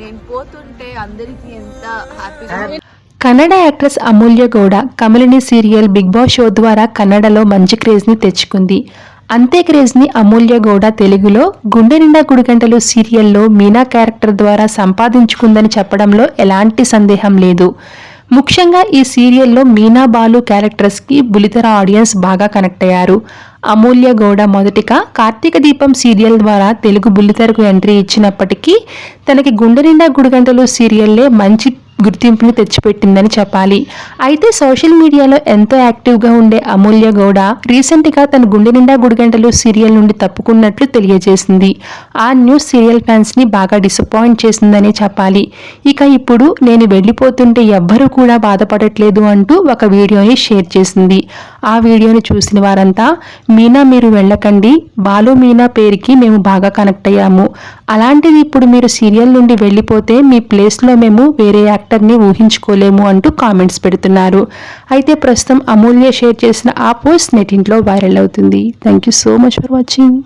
నేను పోతుంటే అందరికి ఎంత హ్యాపీగా Kannada actress Amulya Gowda Kamalini serial Bigg Boss show ద్వారా కన్నడలో మంచి క్రేజ్ని తెచ్చుకుంది. అంతే క్రేజ్ని అమూల్య గౌడ తెలుగులో గుండె నిండా గుడిగంటలు సీరియల్లో మీనా క్యారెక్టర్ ద్వారా సంపాదించుకుందని చెప్పడంలో ఎలాంటి సందేహం లేదు. ముఖ్యంగా ఈ సీరియల్లో మీనా బాలు క్యారెక్టర్స్కి బులితెర ఆడియన్స్ బాగా కనెక్ట్ అయ్యారు. అమూల్య గౌడ మొదటిగా కార్తీక దీపం సీరియల్ ద్వారా తెలుగు బుల్లితెరకు ఎంట్రీ ఇచ్చినప్పటికీ తనకి గుండె నిండా గుడిగంటలు సీరియల్లే మంచి గుర్తింపుని తెచ్చిపెట్టిందని చెప్పాలి. అయితే సోషల్ మీడియాలో ఎంతో యాక్టివ్గా ఉండే అమూల్య గౌడ రీసెంట్గా తన గుండె నిండా గుడిగంటలు సీరియల్ నుండి తప్పుకున్నట్లు తెలియజేసింది. ఆ న్యూస్ సీరియల్ ఫ్యాన్స్ని బాగా డిసప్పాయింట్ చేసిందని చెప్పాలి. ఇక ఇప్పుడు నేను వెళ్ళిపోతుంటే ఎవ్వరూ కూడా బాధపడట్లేదు అంటూ ఒక వీడియోని షేర్ చేసింది. ఆ వీడియోని చూసిన వారంతా మీనా మీరు వెళ్ళకండి. బాలు మీనా పేరుకి మేము బాగా కనెక్ట్ అయ్యాము. అలాంటిది ఇప్పుడు మీరు సీరియల్ నుండి వెళ్ళిపోతే మీ ప్లేస్లో మేము వేరే యాక్టర్ని ఊహించుకోలేము అంటూ కామెంట్స్ పెడుతున్నారు. అయితే ప్రస్తుతం అమూల్య షేర్ చేసిన ఆ పోస్ట్ నెటింట్లో వైరల్ అవుతుంది. Thank you so much for watching